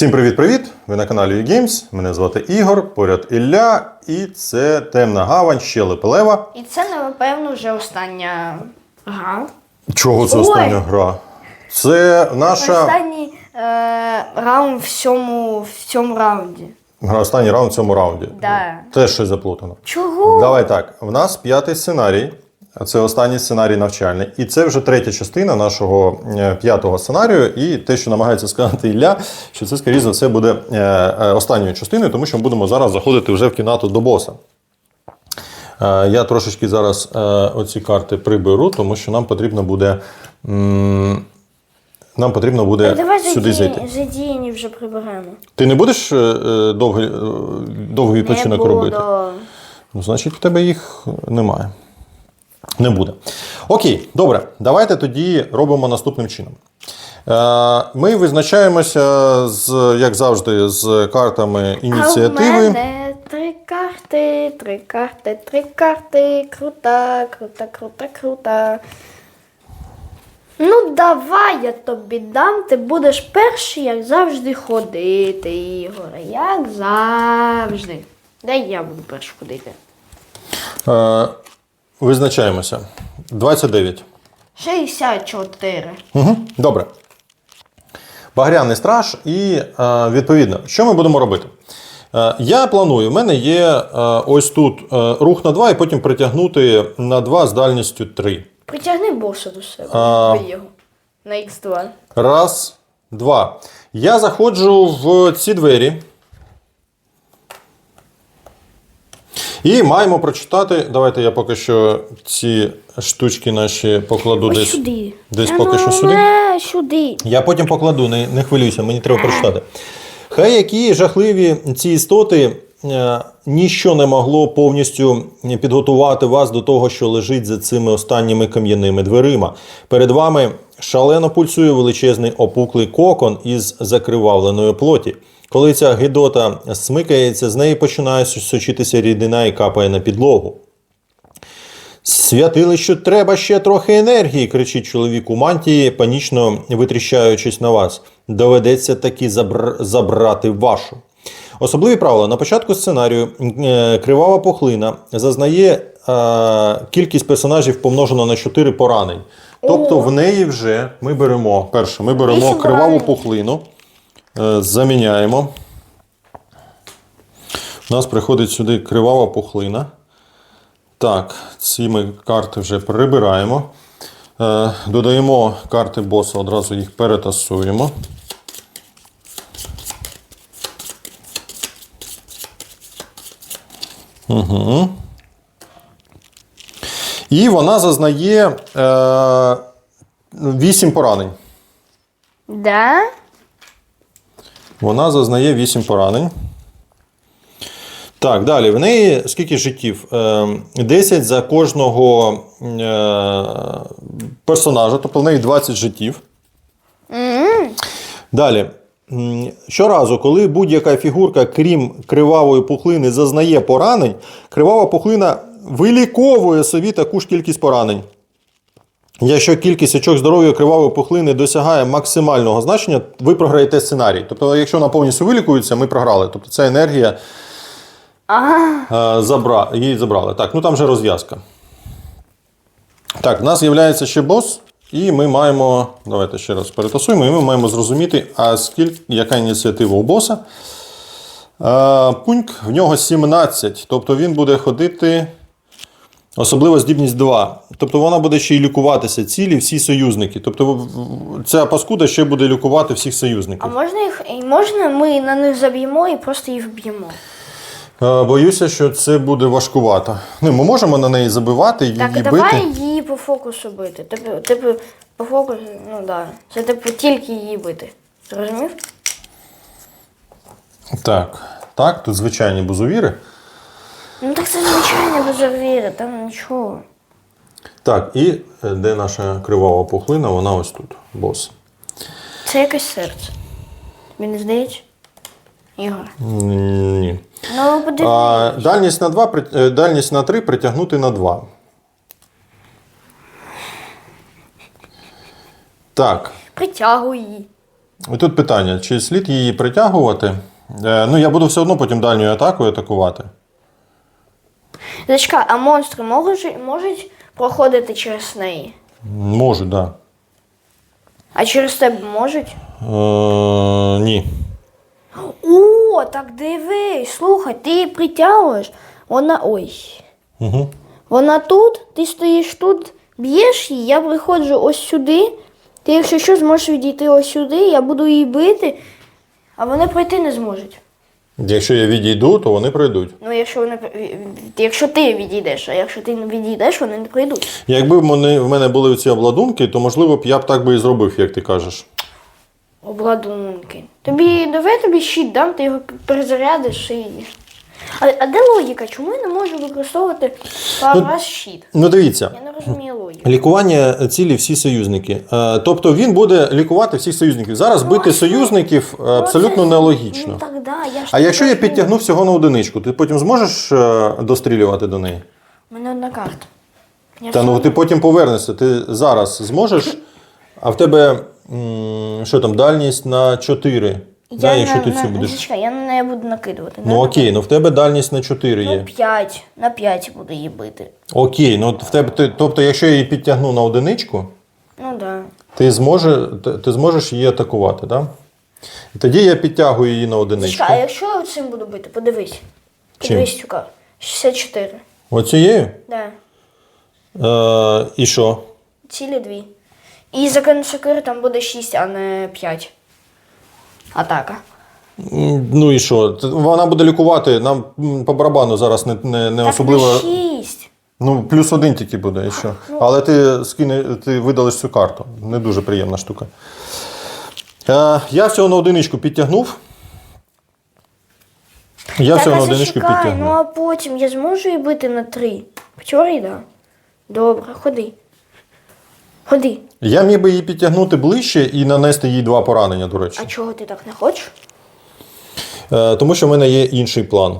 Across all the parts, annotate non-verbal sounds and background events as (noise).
Всім привіт-привіт! Ви на каналі eGames. Мене звати Ігор, поряд Ілля, і це темна гавань, ще лепелева. І це, напевно, вже остання гра. Чого це Ой! остання гра? Це наша Останній е, раунд в цьому, в цьому раунді. гра, останній раунд в цьому раунді. Да. Теж щось заплутано. Чого? Давай так. В нас п'ятий сценарій. Це останній сценарій навчальний. І це вже третя частина нашого е, п'ятого сценарію. І те, що намагається сказати Ілля, що це, скоріше за все, буде е, е, останньою частиною, тому що ми будемо зараз заходити вже в кімнату до боса. Я трошечки зараз оці карти приберу, тому що нам потрібно буде. Нам потрібно буде Давай сюди зайти. задіяні, вже приберемо. Ти не будеш довгий, довгий відпочинок Не робити? Ну, значить, в тебе їх немає. Не буде. Окей, добре. Давайте тоді робимо наступним чином. Е, Ми визначаємося, з, як завжди, з картами А в ініціативи. мене три карти, три карти, три карти. Крута, крута, крута, крута. Ну, давай я тобі дам, ти будеш перший, як завжди, ходити, Ігоре. Як завжди. Дай я буду перший ходити. Визначаємося. 29. 64. Угу, добре. Багряний страж, і е, відповідно, що ми будемо робити? Е, я планую, в мене є е, ось тут рух на 2 і потім притягнути на 2 з дальністю 3. Притягни боса до себе. А. Його. На Х2. Раз, два. Я заходжу в ці двері. І маємо прочитати. Давайте я поки що ці штучки наші покладу Ось десь. сюди. десь поки що ну, сюди. сюди. Я потім покладу, не, не хвилюйся, мені треба прочитати. Хай які жахливі ці істоти, е, ніщо не могло повністю підготувати вас до того, що лежить за цими останніми кам'яними дверима. Перед вами шалено пульсує величезний опуклий кокон із закривавленої плоті. Коли ця гидота смикається, з неї починає сочитися рідина і капає на підлогу. Святилищу треба ще трохи енергії, кричить чоловік у мантії, панічно витріщаючись на вас. Доведеться таки забр- забрати вашу. Особливі правила. На початку сценарію е, кривава пухлина зазнає е, кількість персонажів помножено на 4 поранень. Тобто в неї вже ми беремо перше, ми беремо криваву пухлину, заміняємо. У нас приходить сюди кривава пухлина. Так, ці ми карти вже прибираємо. Е, додаємо карти боса, одразу їх перетасуємо. Угу. І вона зазнає е, 8 поранень. Да? Вона зазнає 8 поранень. Так, далі. В неї скільки життів? Е, 10 за кожного е, персонажа, тобто в неї 20 життів. Далі. Щоразу, коли будь-яка фігурка, крім кривавої пухлини, зазнає поранень, кривава пухлина виліковує собі таку ж кількість поранень. Якщо кількість очок здоров'я кривавої пухлини досягає максимального значення, ви програєте сценарій. Тобто, якщо вона повністю вилікується, ми програли. Тобто ця енергія е, забра... її забрали. Так, ну там вже розв'язка. Так, в нас з'являється ще бос, і ми маємо. Давайте ще раз перетасуємо, і ми маємо зрозуміти, а скільки, яка ініціатива у боса. Е, Пуньк, в нього 17, тобто він буде ходити. Особлива здібність 2. Тобто вона буде ще й лікуватися цілі всі союзники. Тобто ця паскуда ще буде лікувати всіх союзників. а можна їх. Можна ми на них заб'ємо і просто їх вб'ємо? Е, Боюся, що це буде важкувато. Ну, ми можемо на неї забивати, її Так, бити. давай її по фокусу бити. Типу, типу, по фокусу, ну да. Це типу тільки її бити. Зрозумів? Так, так, тут звичайні бузовіри. Ну так це звичайно без віри, там нічого. Так, і е, де наша кривава пухлина, вона ось тут, бос. Це якесь серце. Не здається? Ігор. Ні. Ну. А, дальність на 2, дальність на 3 притягнути на 2. Так. Притягуй її. І тут питання: чи слід її притягувати? Е, ну, я буду все одно потім дальньою атакою атакувати. Зачекай, а монстри можуть, можуть проходити через неї? Можу, так. Да. А через тебе можуть? Е, ні. О, так дивись, слухай, ти її притягуєш. Вона. Ой. Угу. Вона тут, ти стоїш тут, б'єш її, я приходжу ось сюди. Ти, якщо що, зможеш відійти ось сюди, я буду її бити, а вони пройти не зможуть. Якщо я відійду, то вони пройдуть. Ну, якщо вони якщо ти відійдеш, а якщо ти не відійдеш, вони не пройдуть. Якби в мене, в мене були ці обладунки, то можливо б я б так би і зробив, як ти кажеш. Обладунки. Тобі давай тобі щит дам, ти його перезарядиш і. А, а де логіка? Чому я не можу використовувати Ну, щит? Ну дивіться, Я не розумію логіку. лікування цілі всі союзники. Е, Тобто він буде лікувати всіх союзників. Зараз бити союзників е, абсолютно Ну, нелогічно. так, да, я ж А якщо я підтягну всього на одиничку, ти потім зможеш е, дострілювати до неї? У мене одна карта. Я Та ну ти потім повернешся. Ти зараз зможеш, а в тебе м, що там, дальність на 4. Да, якщо ти на, будеш. Зачекай, я на неї буду накидувати. Ну окей, ну в тебе дальність на 4 Ну, є. 5. На 5 буду її бити. Окей, ну в тебе ти- тобто, якщо я її підтягну на одиничку, Ну да. ти, зможе, ти, ти зможеш її атакувати, так? І тоді я підтягую її на одиничку. Зачекай, а якщо я цим буду бити, подивись. Подивись карту. 64. Оцією? Да. Е, і що? Цілі дві. І за консекир там буде 6, а не 5. Атака. Ну і що? Вона буде лікувати, нам по барабану зараз не, не, не Так особливо. не 6. Ну, плюс один тільки буде, і що. Але ти скине, ти видалиш цю карту. Не дуже приємна штука. Е, я всього на одиничку підтягнув. Я так, всього на одиничку підтягнув. ну а потім я зможу її бити на 3. Вчора да. Добре, ходи. Ходи. Я міг би її підтягнути ближче і нанести їй два поранення, до речі. А чого ти так не хочеш? Е, тому що в мене є інший план.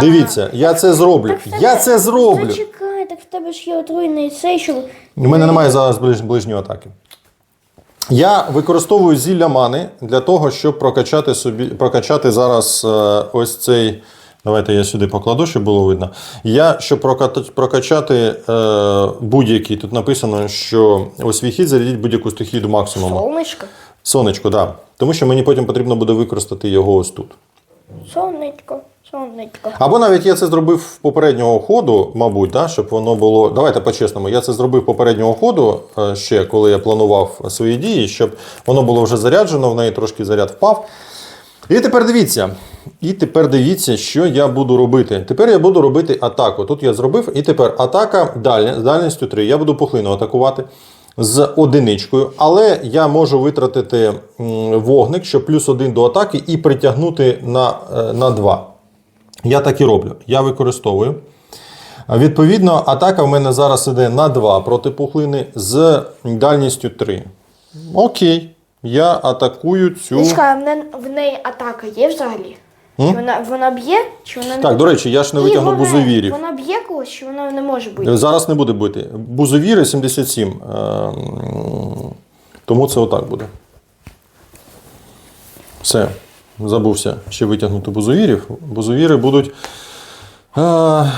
Дивіться, я це зроблю. Так в тебе- Я це зроблю. Зачекай, так в тебе ж є отруйний цей, що. У мене немає зараз ближ, ближньої атаки. Я використовую зілля мани для того, щоб прокачати собі, прокачати зараз е, ось цей. Давайте я сюди покладу, щоб було видно. Я, щоб прокачати е, будь-який, тут написано, що у свій хід зарядіть будь-яку стихію до максимуму. Сонечко. Сонечко, так. Да. Тому що мені потім потрібно буде використати його ось тут. Сонечко, сонечко. Або навіть я це зробив попереднього ходу, мабуть, да, щоб воно було. Давайте по-чесному, я це зробив попереднього ходу е, ще, коли я планував свої дії, щоб воно було вже заряджено, в неї трошки заряд впав. І тепер дивіться. І тепер дивіться, що я буду робити. Тепер я буду робити атаку. Тут я зробив, і тепер атака дальня, з дальністю 3. Я буду пухлину атакувати з одиничкою, але я можу витратити вогник, щоб плюс один до атаки, і притягнути на, е, на 2. Я так і роблю. Я використовую. Відповідно, атака в мене зараз іде на 2 проти пухлини з дальністю 3. Окей. Я атакую цю. Зачекай, в, не, в неї атака є взагалі? Чи вона, вона б'є, чи вона не Так, до речі, я ж не Ні, витягнув вона- бузовірів. Вона б'є когось, чи вона не може бити? Зараз не буде бити. Бузовіри 77. Е, Тому це отак буде. Все. Забувся ще витягнути бузовірів. Бузовіри будуть. Е,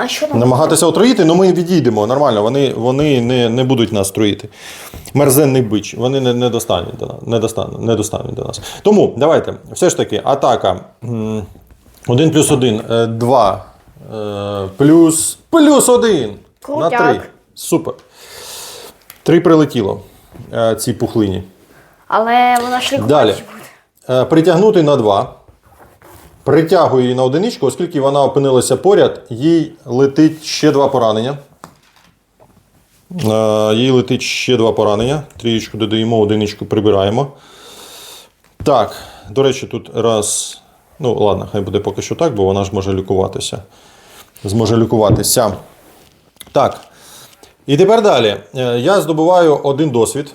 А що там? намагатися отруїти, але ми відійдемо нормально, вони, вони не, не будуть нас труїти. Мерзенний бич, вони не, не, достануть до нас, не, достануть, не достануть до нас. Тому давайте, все ж таки, атака 1 плюс 1, 2 плюс, плюс 1 на Крутяк. 3. Супер. 3 прилетіло е, цій пухлині. Але вона ж лікувати буде. Е, Притягнути на 2. Притягую її на одиничку, оскільки вона опинилася поряд, їй летить ще два поранення. Е, Їй летить ще два поранення. Трієчку додаємо, одиничку прибираємо. Так, до речі, тут раз. Ну, ладно, хай буде поки що так, бо вона ж може лікуватися. Зможе лікуватися. Так. І тепер далі. Е, Я здобуваю один досвід.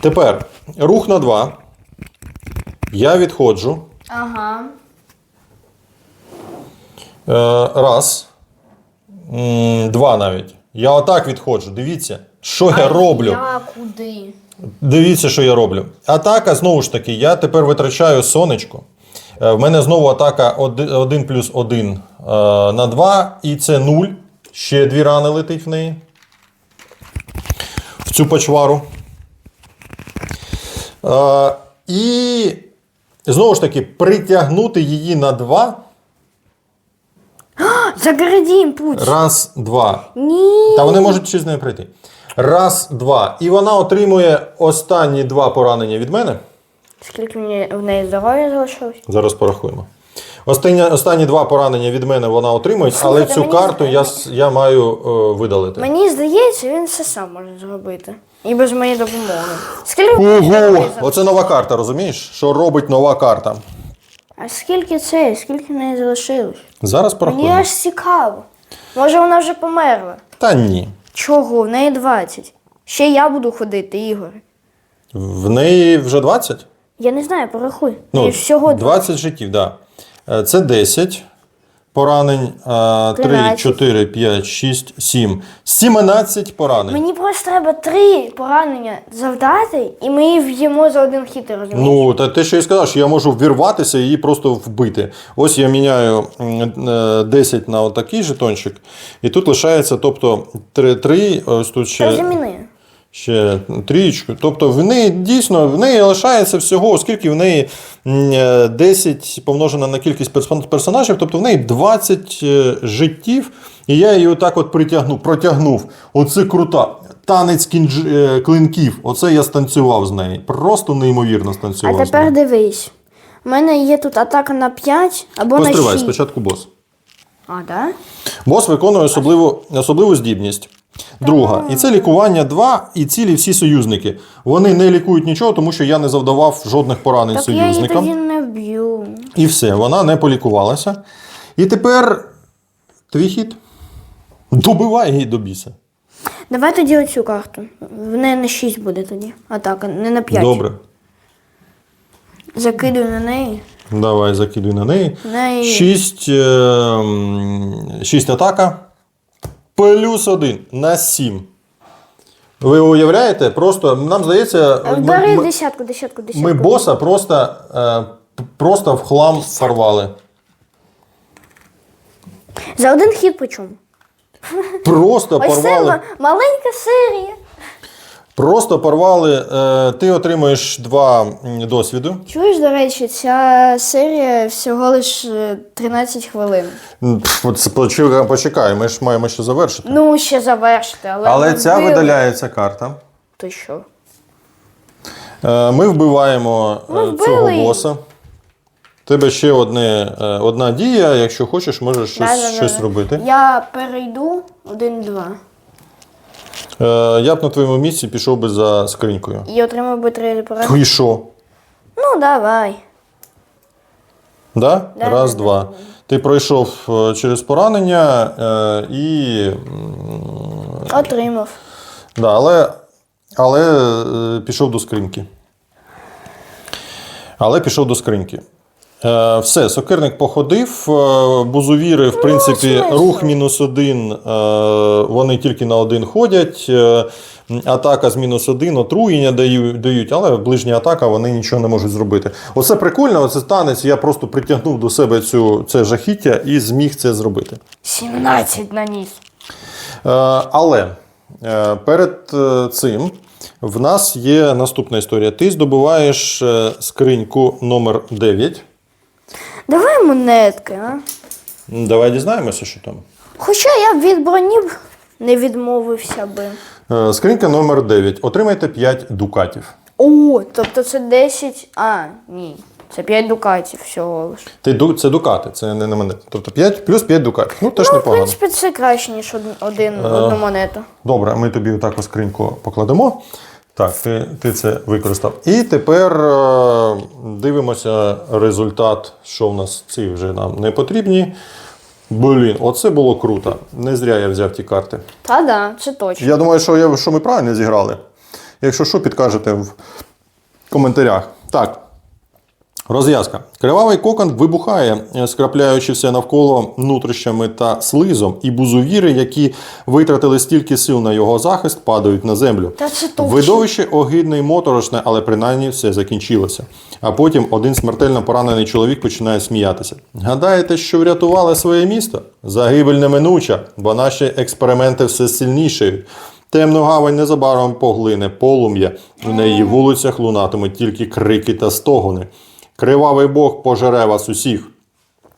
Тепер рух на 2. Я відходжу. Ага. Е, раз. Два навіть. Я отак відходжу. Дивіться. Що я роблю? Я куди? Дивіться, що я роблю. Атака, знову ж таки, я тепер витрачаю сонечко. Е, В мене знову атака 1 плюс 1 на 2, і це 0. Ще дві рани летить в неї. В цю почвару. Е, І знову ж таки, притягнути її на 2. Загородім путь. Раз, два. Ні. Та вони можуть ще з нею прийти. Раз, два. І вона отримує останні два поранення від мене. Скільки мені в неї здоров'я залишилось? Зараз порахуємо. Останні, останні два поранення від мене вона отримує, але Слухайте, цю мені карту я, с- я маю е, видалити. Мені здається, він все сам може зробити. І без моєї допомоги. Скільки Ого! Оце нова карта, розумієш? Що робить нова карта? А скільки це? Скільки в неї залишилось? Зараз Мені аж цікаво. Може вона вже померла? Та ні. Чого? В неї 20. Ще я буду ходити, Ігор. В неї вже 20? Я не знаю, порахуй. Ну, всього 20 життів, так. Да. Е, Це 10 поранень, 3, 13. 4, 5, 6, 7. 17 поранень. Мені просто треба три поранення завдати, і ми її в'ємо за один хід, ти розумієш? Ну, та те, що я сказав, що я можу вірватися і її просто вбити. Ось я міняю е, 10 на отакий жетончик, і тут лишається, тобто 3, 3 ось тут Та ще, заміни. Ще трієчку. Тобто в неї дійсно в неї лишається всього, оскільки в неї е, 10 помножено на кількість персонажів, тобто в неї 20 е, життів, і я її отак от притягнув, протягнув. Оце крута. Танець кінж... е, клинків. Оце я станцював з нею. Просто неймовірно А станцював. з нею. тепер дивись. У мене є тут атака на 5 або на Постривай, 6. спочатку бос. А, да? Бос виконує особливу, особливу здібність. Друга. І це лікування 2 і цілі всі союзники. Вони не лікують нічого, тому що я не завдавав жодних поранень Так я її тоді не вб'ю. І все, вона не полікувалася. І тепер твій хід. Добивай її до біса. Давай тоді оцю карту. В неї на 6 буде тоді. Атака, не на 5. Добре. Закидую на неї. Давай закидуй на неї. Неї 6, 6 атака. Плюс 1 на 7. Ви уявляєте? Просто нам здається, ми- ми- десятку, десятку, десятку. Ми боса просто, е, просто в хлам порвали. За один хід почому. Просто Ось це порвали. ма- маленька серія. Просто порвали. Е, ти отримуєш два досвіду. Чуєш, до речі, ця серія всього лише 13 хвилин. М, почекай, ми ж маємо ще завершити. Ну, ще завершити, але. Але ця вбили. видаляється карта. То що? Е, Ми вбиваємо е, Ми цього вбили боса. У Тебе ще одне, е, одна дія, якщо хочеш, можеш щось, щось робити. Я перейду один-два. Е, Я б на твоєму місці пішов би за скринькою. І отримав би три поради. Ну і що? Ну, давай. Да? Да, Раз, да, два. да, Ти пройшов е, через поранення е, і. Отримав. Да, але але е, пішов до скриньки. Але пішов до скриньки. Е, все, сокирник походив. е, Бузовіри, в принципі, смисл? рух мінус один. е, Вони тільки на один ходять. Атака з мінус один, отруєння дають, але ближня атака вони нічого не можуть зробити. Оце прикольно, оце танець. Я просто притягнув до себе цю, це жахіття і зміг це зробити. 17 наніс. Е, Але перед цим в нас є наступна історія. Ти здобуваєш скриньку номер 9. Давай монетки, а? М, Давай дізнаємося, що там. Хоча я б від броні б не відмовився би. Е, Скринька номер 9. Отримайте 5 дукатів. О, тобто це 10. А, ні. Це 5 дукатів всього лиш. Ти, ду- це дукати, це не на монети. Тобто 5 плюс 5 дукатів. Ну, теж Ну, в непогано. принципі, це краще, ніж один, один, одну монету. Добре, ми тобі отак скриньку покладемо. Так, ти, ти це використав. І тепер е, дивимося результат, що в нас ці вже нам не потрібні. Блін, оце було круто. Не зря я взяв ті карти. Та да, це точно. Я думаю, що, я, що ми правильно зіграли. Якщо що, підкажете в коментарях. Так. Розв'язка. Кривавий кокон вибухає, е, скрапляючи все навколо нутрищами та слизом, і бузовіри, які витратили стільки сил на його захист, падають на землю. Та це. Видовище огидне і моторошне, але принаймні все закінчилося. А потім один смертельно поранений чоловік починає сміятися. Гадаєте, що врятували своє місто? Загибель неминуча, бо наші експерименти все сильнішають. Темну гавань незабаром поглине полум'я. У неї вулицях лунатимуть тільки крики та стогони. Кривавий Бог пожере вас усіх.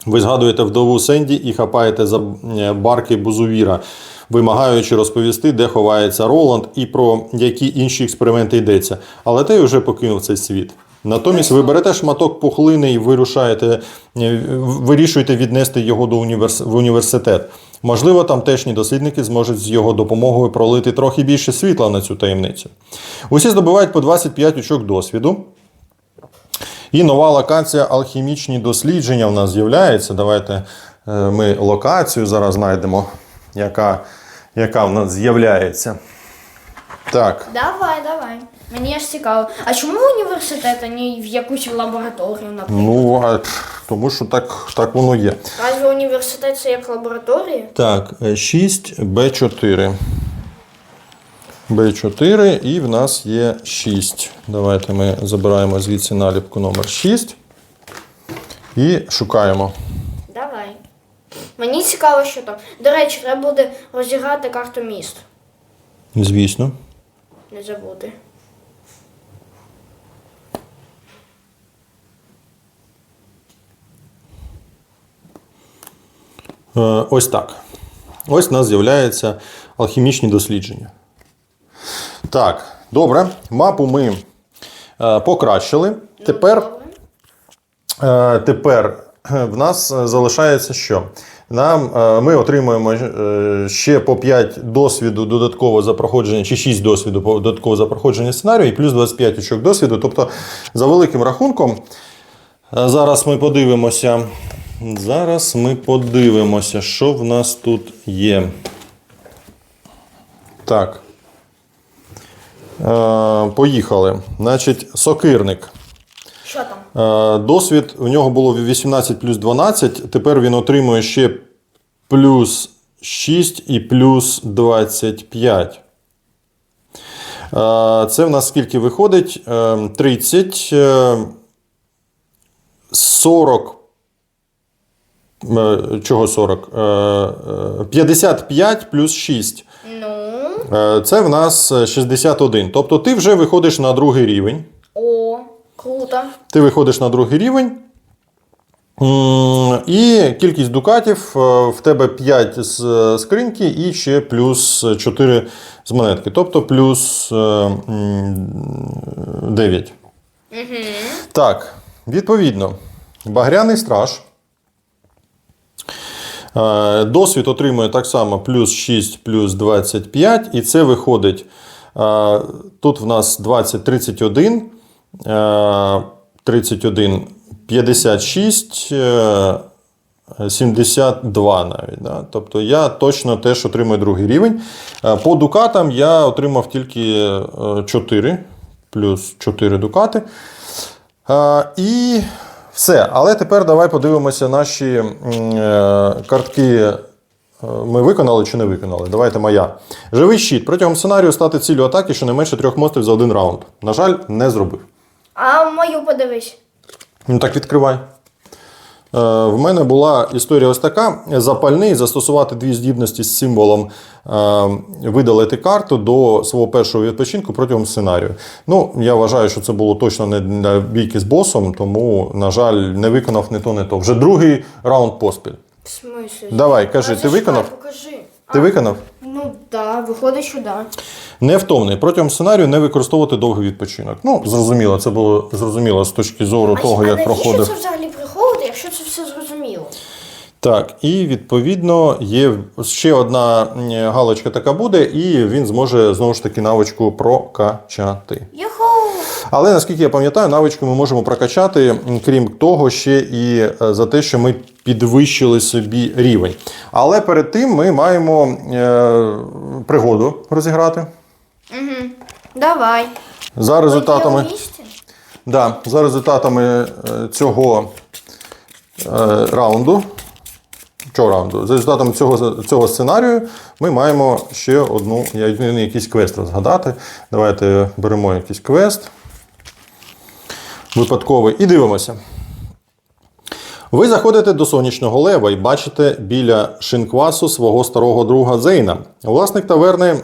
Ви згадуєте вдову Сенді і хапаєте за е, барки Бузувіра, вимагаючи розповісти, де ховається Роланд і про які інші експерименти йдеться. Але той вже покинув цей світ. Натомість ви берете шматок пухлини і вирушаєте, е, вирішуєте віднести його до універс... в університет. Можливо, тамтешні дослідники зможуть з його допомогою пролити трохи більше світла на цю таємницю. Усі здобувають по 25 очок досвіду. І нова локація алхімічні дослідження в нас з'являється. Давайте е, ми локацію зараз знайдемо, яка, яка в нас з'являється. Так. Давай, давай. Мені аж цікаво. А чому університет, а не в якусь лабораторію, наприклад? Ну, а, тому що так, так воно є. Разве університет це як лабораторія? Так, 6 Б4. Б4 і в нас є 6. Давайте ми забираємо звідси наліпку номер 6 і шукаємо. Давай. Мені цікаво, що там. До речі, треба буде розіграти карту міст. Звісно. Не забути. Е, Ось так. Ось у нас з'являються алхімічні дослідження. Так, добре. Мапу ми е, покращили. Тепер, е, тепер е, в нас залишається що? Нам, е, ми отримуємо е, ще по 5 досвіду додатково за проходження, чи 6 досвіду додатково за проходження сценарію, і плюс 25 очок досвіду. Тобто, за великим рахунком, е, зараз ми подивимося. Зараз ми подивимося, що в нас тут є. Так. Е, поїхали. Значить, сокирник. Що там? Е, Досвід у нього було 18 плюс 12, тепер він отримує ще плюс 6 і плюс 25. Е, Це в нас скільки виходить? Е, 30, е, 40. е, Чого 40? Е, е, 55 плюс 6. Е, Це в нас е, 61. Тобто ти вже виходиш на другий рівень. О, круто. Ти виходиш на другий рівень. І кількість дукатів е, в тебе 5 з е, скриньки і ще плюс 4 з монетки. Тобто плюс е, м, 9. Так, відповідно, багряний страж. Е, Досвід отримує так само плюс 6, плюс 25, і це виходить. е, Тут в нас 20, 31, е, 31, 56, е, 72 навіть. Да? Тобто я точно теж отримую другий рівень. Е, По дукатам я отримав тільки е, 4, плюс 4 дукати. І все. Але тепер давай подивимося наші е, картки. е, Ми виконали чи не виконали? Давайте моя. Живий щит. Протягом сценарію стати ціллю атаки щонайменше трьох мостів за один раунд. На жаль, не зробив. А мою подивись. Ну так відкривай. Е, в мене була історія ось така: запальний, застосувати дві здібності з символом е, видалити карту до свого першого відпочинку протягом сценарію. Ну, я вважаю, що це було точно не для бійки з босом, тому, на жаль, не виконав не то, не то. Вже другий раунд поспіль. В смислі? Давай, кажи, ти виконав? Покажи. Ти виконав? Ну так, да, виходить, що да. Невтомний. Протягом сценарію не використовувати довгий відпочинок. Ну, зрозуміло, це було зрозуміло з точки зору того, як проходив. це взагалі приховувати, якщо це все зрозуміло? Так, і відповідно є ще одна галочка така буде, і він зможе знову ж таки навичку прокачати. Йоху! Але наскільки я пам'ятаю, навичку ми можемо прокачати, крім того, ще і е, за те, що ми підвищили собі рівень. Але перед тим ми маємо е, пригоду розіграти. Давай. За результатами. Да, за результатами е, цього е, раунду. Цього раунду. За результатами цього, цього сценарію ми маємо ще одну, якийсь квест розгадати. Давайте беремо якийсь квест. Випадковий. І дивимося. Ви заходите до сонячного лева і бачите біля шинквасу свого старого друга Зейна. Власник таверни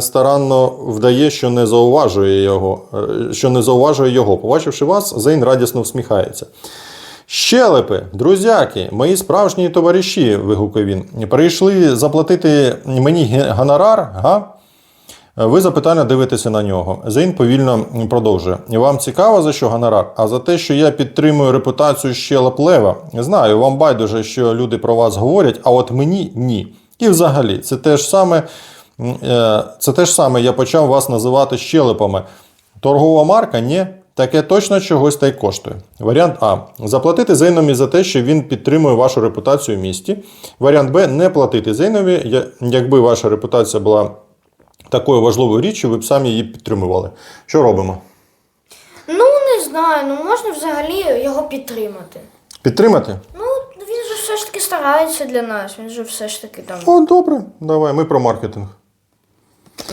старанно вдає, що не зауважує його. е, Що не зауважує його. Побачивши вас, Зейн радісно всміхається. Щелепи, друзяки, мої справжні товариші, вигукає він. Прийшли заплатити мені гонорар, га? Ви запитально дивитеся на нього. Зейн повільно продовжує. Вам цікаво за що гонорар? А за те, що я підтримую репутацію щелеп Лева. Знаю, вам байдуже, що люди про вас говорять, а от мені ні. І взагалі, це те ж саме, е, це те ж саме я почав вас називати щелепами. Торгова марка? Ні. Таке точно чогось та й коштує. Варіант А. Заплатити Зейнові за те, що він підтримує вашу репутацію в місті. Варіант Б. Не платити Зейнові, якби ваша репутація була такою важливою річчю, ви б самі її підтримували. Що робимо? Ну, не знаю, ну можна взагалі його підтримати. Підтримати? Ну, він же все ж таки старається для нас, він же все ж таки там. О, добре. Давай, ми про маркетинг.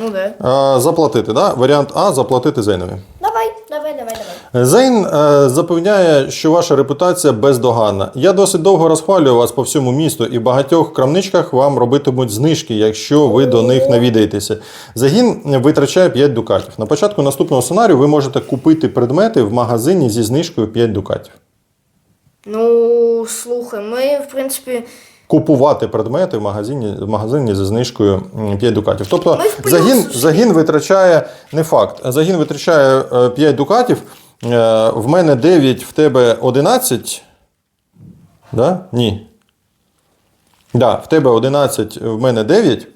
Ну де. А, заплатити, да? Варіант А заплатити Зейнові. Давай, давай, давай, давай. Зейн е, запевняє, що ваша репутація бездоганна. Я досить довго розхвалюю вас по всьому місту, і в багатьох крамничках вам робитимуть знижки, якщо ви до них навідаєтеся. Загін витрачає 5 дукатів. На початку наступного сценарію ви можете купити предмети в магазині зі знижкою 5 дукатів. Ну, слухай, ми, в принципі, Купувати предмети в магазині, в магазині зі знижкою 5 дукатів. Тобто загін, загін витрачає не факт. Загін витрачає е, 5 дукатів. Е, В мене 9, в тебе 11. Да? Ні. Да, в тебе 11, в мене 9. Е,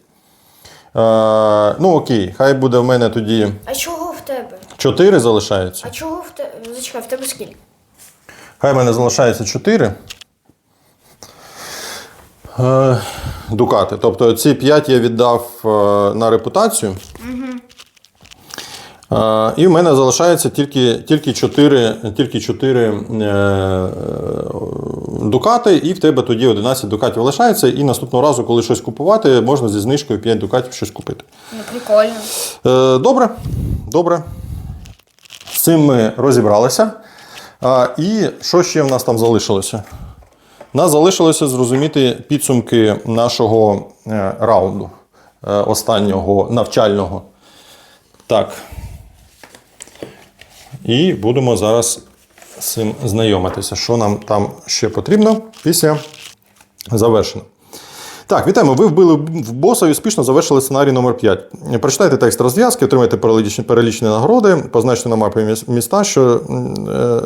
ну окей, хай буде в мене тоді а чого в тебе? 4 залишається. А чого в тебе? Зачекай, в тебе скільки? Хай в мене залишається 4. Е, Дукати. Тобто ці 5 я віддав е, на репутацію. Е, І в мене залишається тільки, тільки 4, тільки 4 е, дукати, і в тебе тоді 11 дукатів лишається. І наступного разу, коли щось купувати, можна зі знижкою 5 дукатів щось купити. Ну, прикольно. Е, Добре, добре. З цим ми розібралися. І що ще в нас там залишилося? Нас залишилося зрозуміти підсумки нашого е, раунду, останнього навчального. Так. І будемо зараз з цим знайомитися, що нам там ще потрібно після завершення. Так, вітаємо. Ви вбили в боса і успішно завершили сценарій номер 5. Прочитайте текст розв'язки, отримайте перелічні, перелічні нагороди, позначте на мапі міста, що е,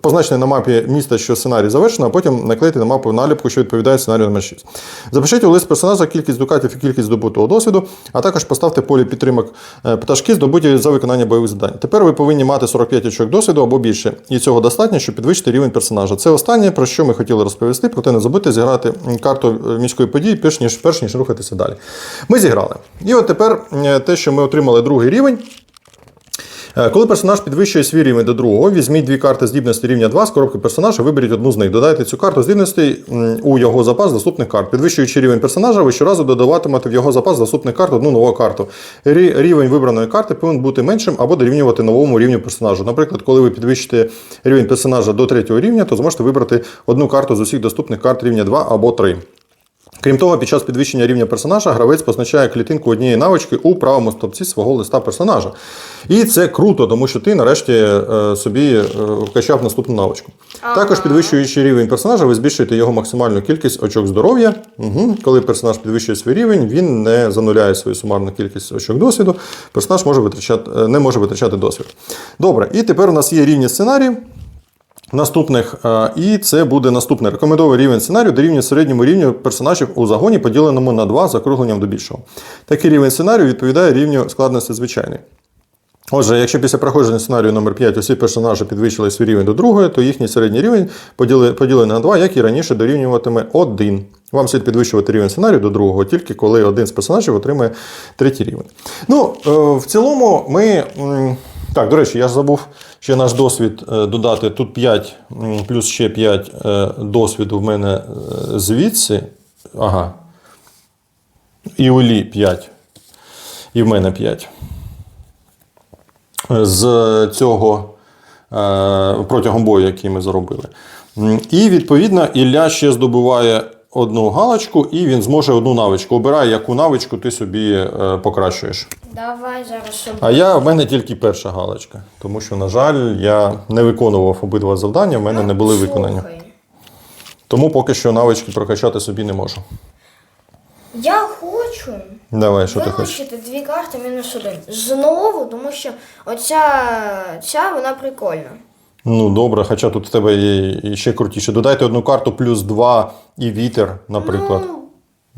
позначте на мапі міста, що сценарій завершено, а потім наклейте на мапу наліпку, що відповідає сценарію номер 6. Запишіть у лист персонажа кількість дукатів і кількість здобутого досвіду, а також поставте полі підтримок е, пташки, здобуті за виконання бойових завдань. Тепер ви повинні мати 45 очок досвіду або більше, і цього достатньо, щоб підвищити рівень персонажа. Це останнє, про що ми хотіли розповісти, проте не забудьте зіграти м, карту е, міської події, перш ніж, перш ніж рухатися далі. Ми зіграли. І от тепер е, те, що ми отримали другий рівень. Е, Коли персонаж підвищує свій рівень до другого, візьміть дві карти здібності рівня 2 з коробки персонажа, виберіть одну з них. Додайте цю карту здібностей м, у його запас доступних карт. Підвищуючи рівень персонажа, ви щоразу додаватимете в його запас доступних карт одну нову карту. Рівень вибраної карти повинен бути меншим або дорівнювати новому рівню персонажу. Наприклад, коли ви підвищите рівень персонажа до третього рівня, то зможете вибрати одну карту з усіх доступних карт рівня 2 або 3. Крім того, під час підвищення рівня персонажа гравець позначає клітинку однієї навички у правому стовпці свого листа персонажа. І це круто, тому що ти нарешті е, собі е, вкачав наступну навичку. Також підвищуючи рівень персонажа, ви збільшуєте його максимальну кількість очок здоров'я. Угу. Коли персонаж підвищує свій рівень, він не зануляє свою сумарну кількість очок досвіду. Персонаж може витрачати, е, не може витрачати досвід. Добре, і тепер у нас є рівні сценарії. Наступних, е, і це буде наступний рекомендований рівень сценарію дорівнює середньому рівню персонажів у загоні, поділеному на 2 з округленням до більшого. Такий рівень сценарію відповідає рівню складності звичайний. Отже, якщо після проходження сценарію номер 5 усі персонажі підвищили свій рівень до другої, то їхній середній рівень поділений на 2, як і раніше дорівнюватиме 1. Вам слід підвищувати рівень сценарію до другого, тільки коли один з персонажів отримає третій рівень. Ну, е, в цілому, ми. Так, до речі, я забув ще наш досвід е, додати. Тут 5 плюс ще 5 е, досвіду в мене е, звідси. Ага. І у Лі 5. І в мене 5. З цього протягом бою, який ми заробили. І відповідно Ілля ще здобуває одну галочку, і він зможе одну навичку. Обирай, яку навичку ти собі е, покращуєш. Давай зараз собі. А я в мене тільки перша галочка, тому що, на жаль, я не виконував обидва завдання, в мене не були виконані. Слухай, Тому поки що навички прокачати собі не можу. Я хочу Давай, що ти хочеш? вилучити дві карти мінус один. Знову, тому що оця ця вона прикольна. Ну добре, хоча тут в тебе є ще крутіше. Додайте одну карту плюс два і вітер, наприклад. Ну,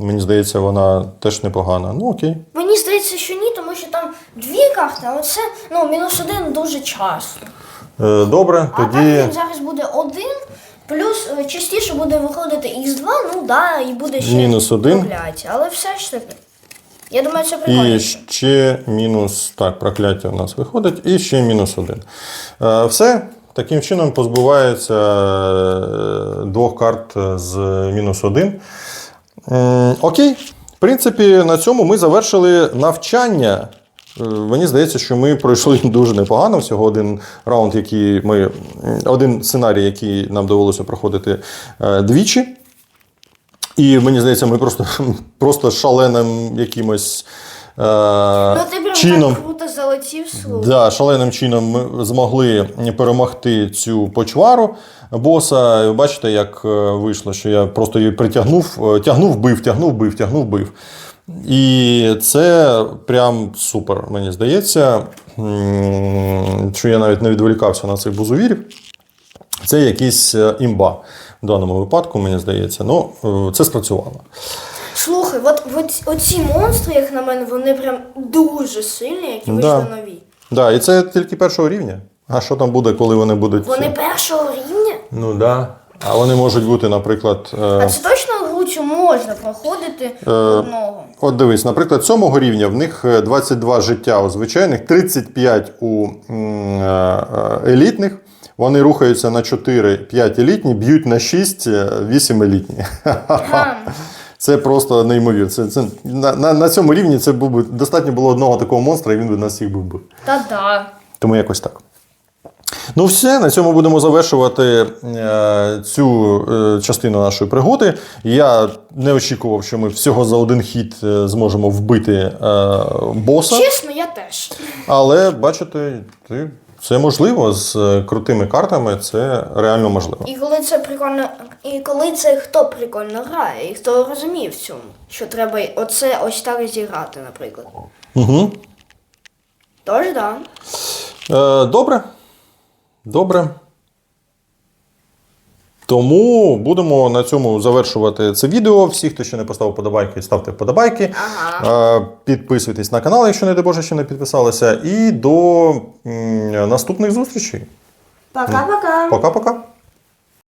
Мені здається, вона теж непогана. Ну окей. мені здається, що ні, тому що там дві карти, а оце ну, мінус один дуже часто. Е, Добре, А так тоді. він зараз буде один, плюс е, частіше буде виходити Х2, ну да, і буде ще Мінус один. прокляття. Але все ж таки. Я думаю, це прикольно. І ще мінус. Так, прокляття у нас виходить, і ще мінус один. Е, Все. Таким чином позбувається е, двох карт з мінус один. Окей. В принципі, на цьому ми завершили навчання. Е, Мені здається, що ми пройшли (laughs) дуже непогано. Всього один раунд, який ми, один сценарій, який нам довелося проходити е, двічі. І мені здається, ми просто, (laughs) просто шаленим якимось е, Ну ти чином. так круто залетів слух. Да, шаленим чином ми змогли перемогти цю почвару боса. Ви Бачите, як е, вийшло, що я просто її притягнув, е, тягнув, бив, тягнув, бив, тягнув, бив. І це прям супер, мені здається, що я навіть не відволікався на цих бузовірів. Це якийсь е, імба в даному випадку, мені здається. Ну, е, це спрацювало. Слухай, от, от оці монстри, як на мене, вони прям дуже сильні, які вийшли Да. нові. Да, і це тільки першого рівня. А що там буде, коли вони будуть. Вони першого рівня? Ну да. А вони можуть бути, наприклад. А Е, це точно гру можна проходити одного. от дивись, наприклад, сьомого рівня в них е, 22 життя у звичайних, 35 у м, е, е, елітних. Вони рухаються на 4-5 елітні, б'ють на 6, 8 елітні. Гам. (laughs) Це просто неймовірно. Це, це, на, на, на цьому рівні це був би достатньо було одного такого монстра, і він би нас всіх був би. Та-да. Тому якось так. Ну, все, на цьому будемо завершувати е, цю е, частину нашої пригоди. Я не очікував, що ми всього за один хід е, зможемо вбити е, боса. Чесно, я теж. Але бачите, ти, це можливо з е, крутими картами, це реально можливо. І коли це прикольно, і коли це хто прикольно грає, і хто розуміє в цьому, що треба оце ось так зіграти, наприклад. Угу. Тож да. Е, добре. Добре. Тому будемо на цьому завершувати це відео. Всі, хто ще не поставив подобайки, ставте вподобайки. Ага. Е, Підписуйтесь на канал, якщо не дай Боже, ще не підписалися. І до наступних зустрічей. Пока-пока. Пока-пока.